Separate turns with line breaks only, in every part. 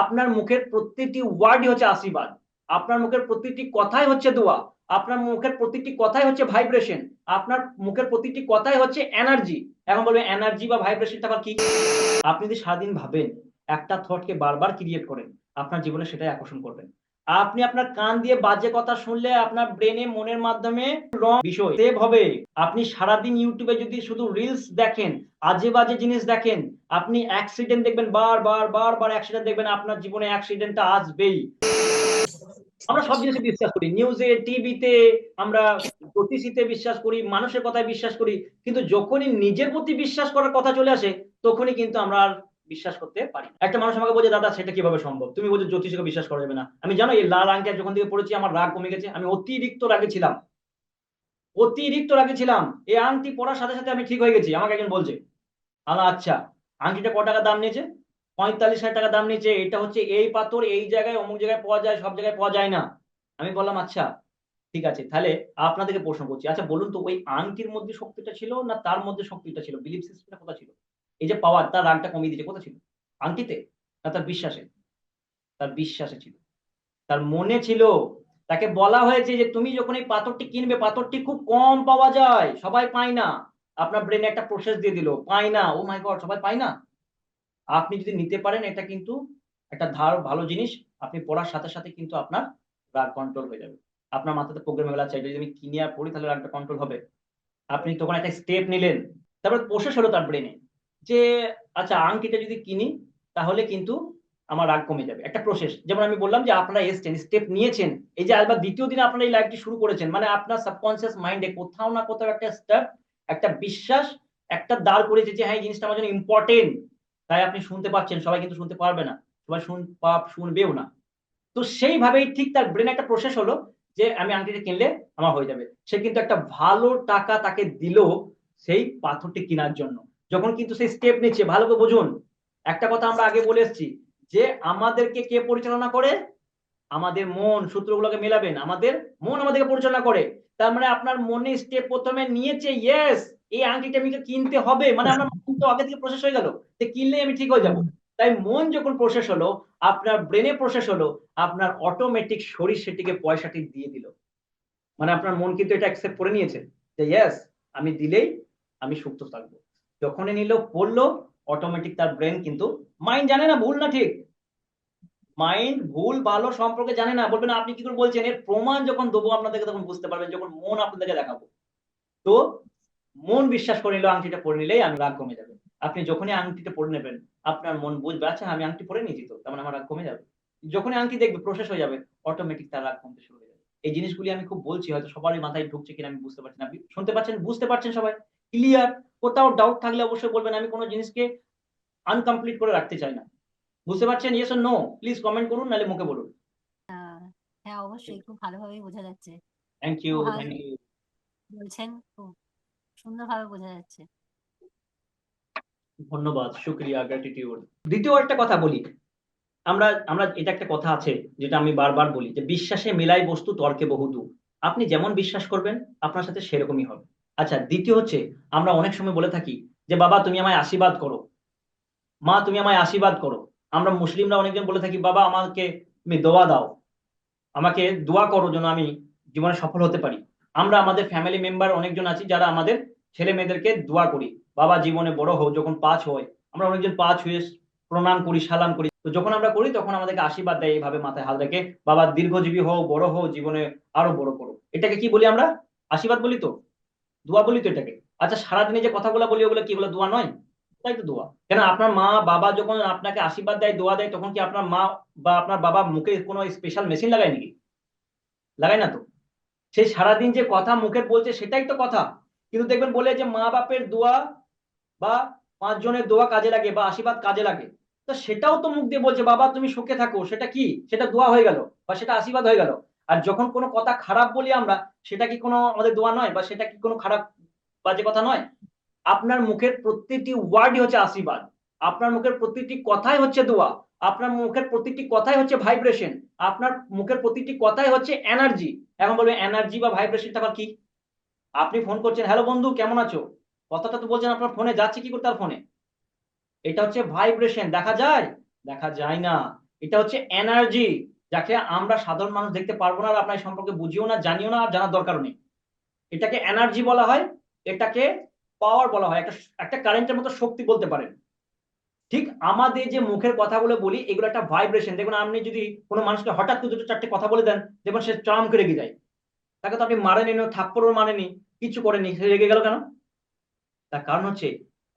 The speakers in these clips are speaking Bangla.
আপনার মুখের প্রতিটি ওয়ার্ডই হচ্ছে আশীর্বাদ। আপনার মুখের প্রতিটি কথাই হচ্ছে দোয়া। আপনার মুখের প্রতিটি কথাই হচ্ছে ভাইব্রেশন আপনার মুখের প্রতিটি কথাই হচ্ছে এনার্জি এখন বলবেন এনার্জি বা ভাইব্রেশন আবার কি? আপনি যদি সারাদিন ভাবেন, একটা থটকে বারবার ক্রিয়েট করেন, আপনার জীবনে সেটাই আকর্ষণ করবেন আপনি আপনার কান দিয়ে বাজে কথা শুনলে আপনার ব্রেনে মনের মাধ্যমে রং বিষয়। সেভ হবে। আপনি সারাদিন ইউটিউবে যদি শুধু রিলস দেখেন আজে বাজে জিনিস দেখেন, আপনি অ্যাক্সিডেন্ট দেখবেন, বার বার বার বার অ্যাক্সিডেন্ট দেখবেন, আপনার জীবনে অ্যাক্সিডেন্টটা আসবেই। আমরা সব জিনিসে বিশ্বাস করি। নিউজে টিভিতে আমরা জ্যোতিষীতে বিশ্বাস করি, মানুষের কথায় বিশ্বাস করি, কিন্তু যখনই নিজের প্রতি বিশ্বাস করার কথা চলে আসে, তখনই কিন্তু আমরা আর বিশ্বাস করতে পারি একটা মানুষ আমাকে বলছে, দাদা, সেটা কীভাবে সম্ভব? তুমি বলছো, জ্যোতিষীকে বিশ্বাস করা যাবে না। আমি জানো, এই লাল আংটি যখন থেকে পড়েছি আমার রাগ কমে গেছে, আমি অতিরিক্ত রাগে ছিলাম। অতিরিক্ত রাগে ছিলাম। এই আংটি পড়ার সাথে সাথে আমি ঠিক হয়ে গেছি। আমাকে একজন বলছে, আলা আচ্ছা আংটিটা ক টাকা দাম নিয়েছে? পঁয়তাল্লিশ হাজার টাকা দাম নিয়েছে। এটা হচ্ছে এই পাথর, এই জায়গায়, অমুক জায়গায় পাওয়া যায়, সব জায়গায় পাওয়া যায় না। আমি বললাম আচ্ছা ঠিক আছে, তাহলে আপনাদেরকে প্রশ্ন করছি। আচ্ছা বলুন তো, ওই আংটির মধ্যে শক্তিটা ছিল না তার মধ্যে শক্তিটা ছিল? বিলিফ সিস্টেমটা কোথা ছিল? এই যে পাওয়ার তার রাগটা কমিয়ে দিয়েছে কোথা ছিল? আংটিতে না তার বিশ্বাসে? তার বিশ্বাসে ছিল। তার মনে ছিল, তাকে বলা হয়েছে যে তুমি যখন এই পাথরটি কিনবে, পাথরটি খুব কম পাওয়া যায়, সবাই পায় না। আপনার ব্রেনে একটা প্রসেস দিয়ে দিল, পায় না। ও মাই গড সবাই পায় না? আপনি যদি নিতে পারেন, এটা কিন্তু একটা ধার, ভালো জিনিস। আপনি পড়ার সাথে সাথে কিন্তু আপনার রাগ কন্ট্রোল হয়ে যাবে। আপনার মাথাতে প্রোগ্রাম গেলা চাই যদি আমি কিনে আর পড়ি, তাহলে রাগটা কন্ট্রোল হবে। আপনি তখন একটা স্টেপ নিলেন। তারপর প্রসেস হলো তার ব্রেনে যে আচ্ছা আংটিটা যদি কিনি, তাহলে কিন্তু আমার রাগ কমে যাবে। একটা প্রসেস যেমন আমি বললাম যে, আপনারা এসছেন স্টেপ নিয়েছেন, এই যে আবার দ্বিতীয় দিন আপনারা এই লাইফটি শুরু করেছেন মানে আপনার সাবকনসিয়াস মাইন্ডে কোথাও না কোথাও একটা স্টেপ একটা বিশ্বাস, একটা দাঁড় করেছে যে হ্যাঁ এই জিনিসটা আমার জন্য ইম্পর্টেন্ট তাই আপনি শুনতে পাচ্ছেন, সবাই কিন্তু শুনতে পারবে না, সবাই শুন শুনবেও না। তো সেইভাবেই ঠিক তার ব্রেন একটা প্রসেস হলো যে, আমি আংটিটা কিনলে আমার হয়ে যাবে। সে কিন্তু একটা ভালো টাকা তাকে দিল সেই পাথরটি কেনার জন্য। যখন কিন্তু সেই স্টেপ নিচ্ছে, ভালো করে বুঝুন। একটা কথা আমরা আগে বলে এসেছি, যে আমাদেরকে কে পরিচালনা করে? আমাদের মন, সূত্রগুলোকে মেলাবেন। আমাদের মন আমাদেরকে পরিচালনা করে। তার মানে আপনার মনে স্টেপ প্রথমে নিয়েছে ইয়েস এই আংটিটা আমাকে কিনতে হবে। মানে আমার মন তো আগে থেকে প্রসেস হয়ে গেল, যে কিনলেই আমি ঠিক হয়ে যাব। তাই মন যখন প্রসেস হলো, আপনার ব্রেনে প্রসেস হলো, আপনার অটোমেটিক শরীর সেটিকে পয়সাটি দিয়ে দিল। মানে আপনার মন কিন্তু এটা অ্যাকসেপ্ট করে নিয়েছে, যে ইয়েস আমি দিলেই আমি সুপ্ত থাকব। যখনই নিল, পড়ল অটোমেটিক তার ব্রেন কিন্তু মাইন্ড জানে না ভুল না ঠিক। মাইন্ড ভুল, ভালো সম্পর্কে জানে না। বলবেন আপনি কি করে বলছেন? এর প্রমাণ যখন দেবো আপনাদেরকে, তখন বুঝতে পারবেন, যখন মন আপনাদেরকে দেখাবো। তো মন বিশ্বাস করে নিল, আংটিটা পরে নিলেই আমি রাগ কমে যাবে। আপনি যখনই আংটিটা পরে নেবেন, আপনার মন বুঝবে আচ্ছা আমি আংটি পরে নিয়েছি তো, তার মানে আমার রাগ কমে যাবে। যখনই আংটি দেখবে প্রসেস হয়ে যাবে অটোমেটিক তার রাগ কমতে শুরু হয়ে যাবে। এই জিনিসগুলি আমি খুব বলছি, হয়তো সবারই মাথায় ঢুকছে কিনা আমি বুঝতে পারছি না। আপনি শুনতে পাচ্ছেন, বুঝতে পারছেন সবাই? ক্লিয়ার কোথাও ডাউট থাকলে অবশ্যই বলবেন আমি কোনো জিনিসকে আনকমপ্লিট করে রাখতে চাই না। বুঝতে পারছেন? ইয়েস নো প্লিজ কমেন্ট করুন নাহলে মুখে বলুন।
হ্যাঁ অবশ্যই। খুব ভালোভাবেই বোঝা যাচ্ছে।
থ্যাংক ইউ থ্যাংক ইউ
বলছেন খুব সুন্দরভাবে বোঝা যাচ্ছে।
ধন্যবাদ শুক্রিয়া গ্র্যাটিটিউড দ্বিতীয় একটা কথা বলি। আমরা আমরা এটা একটা কথা আছে যেটা আমি বারবার বলি যে বিশ্বাসে মিলাই বস্তু তর্কে বহুদূর। আপনি যেমন বিশ্বাস করবেন আপনার সাথে সেরকমই হবে। আচ্ছা দ্বিতীয় হচ্ছে, আমরা অনেক সময় বলে থাকি যে, বাবা, তুমি আমায় আশীর্বাদ করো। মা, তুমি আমায় আশীর্বাদ করো। আমরা মুসলিমরা অনেকজন বলে থাকি, বাবা, আমাকে তুমি দোয়া দাও। আমাকে দোয়া করো যেন আমি জীবনে সফল হতে পারি। আমরা আমাদের ফ্যামিলি মেম্বার অনেকজন আছি যারা আমাদের ছেলে মেয়েদেরকে দোয়া করি, বাবা, জীবনে বড় হোক যখন পাঁচ হয়, আমরা অনেকজন পাঁচ হয়ে প্রণাম করি, সালাম করি। তো যখন আমরা করি, তখন আমাদেরকে আশীর্বাদ দেয় এইভাবে মাথায় হাল রেখে, বাবা, দীর্ঘজীবী হও, বড় হও, জীবনে আরও বড় করো। এটাকে কি বলি আমরা? আশীর্বাদ বলি তো? দোয়া বলি তো এটাকে। আচ্ছা সারাদিনে যে কথাগুলো বলি, ওগুলো কি ওগুলো দোয়া নয়? তাই তো দোয়া। কেন আপনার মা, বাবা যখন আপনাকে আশীর্বাদ দেয়, দোয়া দেয়, তখন কি আপনার মা বা আপনার বাবা মুখে কোনো স্পেশাল মেশিন লাগায় নাকি? লাগায় না তো? সেই সারাদিন যে কথা মুখের বলছে, সেটাই তো কথা। কিন্তু দেখবেন বলে যে মা বাপের দোয়া বা পাঁচজনের দোয়া কাজে লাগে বা আশীর্বাদ কাজে লাগে, তো সেটাও তো মুখ দিয়ে বলছে, বাবা, তুমি সুখে থাকো। সেটা কি? সেটা দোয়া হয়ে গেল বা সেটা আশীর্বাদ হয়ে গেল। আর যখন কোনো কথা খারাপ বলি আমরা, সেটা কি কোনো আমাদের দোয়া নয় বা সেটা কি কোনো খারাপ বাজে কথা নয়? আপনার মুখের প্রত্যেকটি ওয়ার্ডই হচ্ছে আশীর্বাদ। আপনার মুখের প্রত্যেকটি কথাই হচ্ছে দোয়া। আপনার মুখের প্রত্যেকটি কথাই হচ্ছে ভাইব্রেশন আপনার মুখের প্রত্যেকটি কথাই হচ্ছে এনার্জি এখন বলবেন এনার্জি বা ভাইব্রেশনটা আবার কি? আপনি ফোন করছেন হ্যালো বন্ধু, কেমন আছো? কথাটা তো বলছেন আপনার ফোনে যাচ্ছে কি করে তার ফোনে এটা হচ্ছে ভাইব্রেশন দেখা যায়? দেখা যায় না। এটা হচ্ছে এনার্জি যাকে আমরা সাধারণ মানুষ দেখতে পারব না আর আপনার সম্পর্কে বুঝিও না, জানিও না, আর জানার দরকারও নেই। এটাকে এনার্জি বলা হয়, এটাকে পাওয়ার বলা হয়, একটা একটা কারেন্টের মতো শক্তি বলতে পারেন। ঠিক আমাদের যে মুখের কথাগুলো বলি, এগুলো একটা ভাইব্রেশন দেখুন, আপনি যদি কোনো মানুষকে হঠাৎ দুটো চারটে কথা বলে দেন, দেখুন সে চাম করে রেগে যায়। তাকে তো আপনি মারেনি থাপ্পড়ও মারেনি কিছু করেনি সে রেগে গেল কেন? তার কারণ হচ্ছে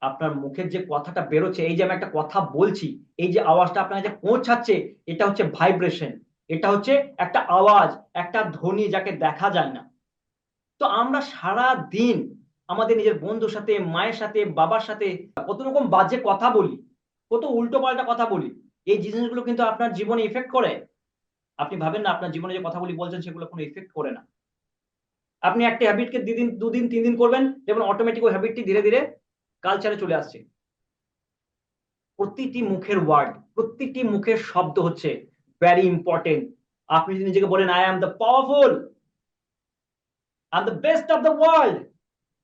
আপনার মুখের যে কথাটা বেরোচ্ছে, এই যে আমি একটা কথা বলছি, এই যে আওয়াজটা আপনার কাছে পৌঁছাচ্ছে, এটা হচ্ছে ভাইব্রেশন এটা হচ্ছে একটা আওয়াজ, একটা ধ্বনি যাকে দেখা যায় না। তো আমরা সারা দিন আমাদের নিজের বন্ধুর সাথে, মায়ের সাথে, বাবার সাথে কত রকম বাজে কথা বলি, কত উল্টো পাল্টা কথা বলি, এই জিনিসগুলো কিন্তু আপনার জীবনে ইফেক্ট করে। আপনি ভাবেন না, আপনার জীবনে যে কথাগুলি বলছেন, সেগুলো কোনো ইফেক্ট করে না। আপনি একটা হ্যাবিটকে দুদিন দুদিন তিন দিন করবেন দেখবেন অটোমেটিক ওই হ্যাবিটটি ধীরে ধীরে কালচারে চলে আসছে। প্রতিটি মুখের ওয়ার্ড প্রতিটি মুখের শব্দ হচ্ছে ভেরি ইম্পর্টেন্ট আপনি যদি নিজেকে বলেন I am the powerful I the best of the world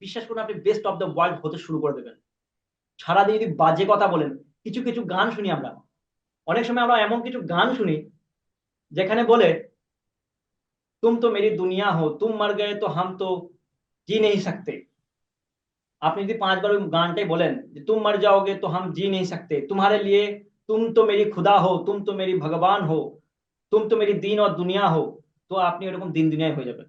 বিশ্বাস করুন, আপনি বেস্ট অফ দ্য ওয়ার্ল্ড হতে শুরু করে দেবেন। সারাদিন যদি বাজে কথা বলেন, কিছু কিছু গান শুনি আমরা। অনেক সময় আমরা এমন কিছু গান শুনি, যেখানে বলে, তুম তো মেরি দুনিয়া হো, তুম মার গে তো হাম তো জি নেই সকতে। আপনি যদি পাঁচবার ওই গানটাই বলেন যে তুম মর যাওগে তো হাম জি নেই সকতে। তোমারে লিয়ে তুম তো মেরি খুদা হো তুম তো মেরি ভগবান হো তুম তো মেরি দিন আর দুনিয়া হো তো আপনি এরকম দিন দুনিয়ায় হয়ে যাবেন।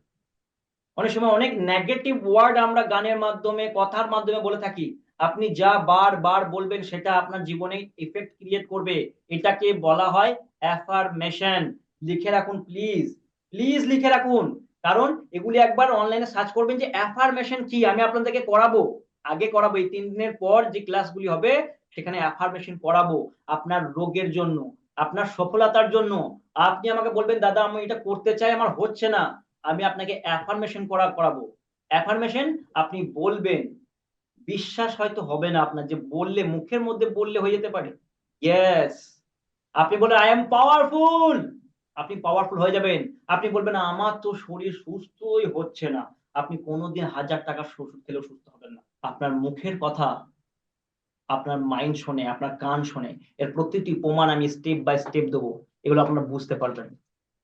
অনেক সময় অনেক নেগেটিভ ওয়ার্ড আমরা গানের মাধ্যমে, কথার মাধ্যমে বলে থাকি। আপনি যা বার বার বলবেন সেটা আপনার জীবনে ইফেক্ট ক্রিয়েট করবে। এটাকে বলা হয় অ্যাফারমেশন লিখে রাখুন প্লিজ প্লিজ লিখে রাখুন। কারণ এগুলি একবার অনলাইনে সার্চ করবেন যে অ্যাফার্মেশন কি? আমি আপনাদেরকে করাবো। আগে করাবো। এই তিন দিনের পর যে ক্লাসগুলি হবে, সেখানে অ্যাফার্মেশন করাবো আপনার রোগের জন্য, আপনার সফলতার জন্য। আপনি আমাকে বলবেন, দাদা, আমি এটা করতে চাই, আমার হচ্ছে না। আমি আপনাকে অ্যাফার্মেশন করা, করাবো। অ্যাফার্মেশন আপনি বলবেন। বিশ্বাস হয়তো হবে না আপনার, যে বললে, মুখের মধ্যে বললে হয়ে যেতে পারে। ইয়েস আপনি বলে আই এম পাওয়ারফুল আপনি পাওয়ারফুল হয়ে যাবেন। আপনি বলবেন, আমার তো শরীর সুস্থই হচ্ছে না। আপনি কোনোদিন হাজার টাকার ওষুধ খেলেও সুস্থ হবেন না। আপনার মুখের কথা আপনার মাইন্ড শোনে, আপনার কান শোনে। এর প্রতিটি প্রমাণ আমি স্টেপ বাই স্টেপ দেবো। এগুলো আপনারা বুঝতে পারবেন।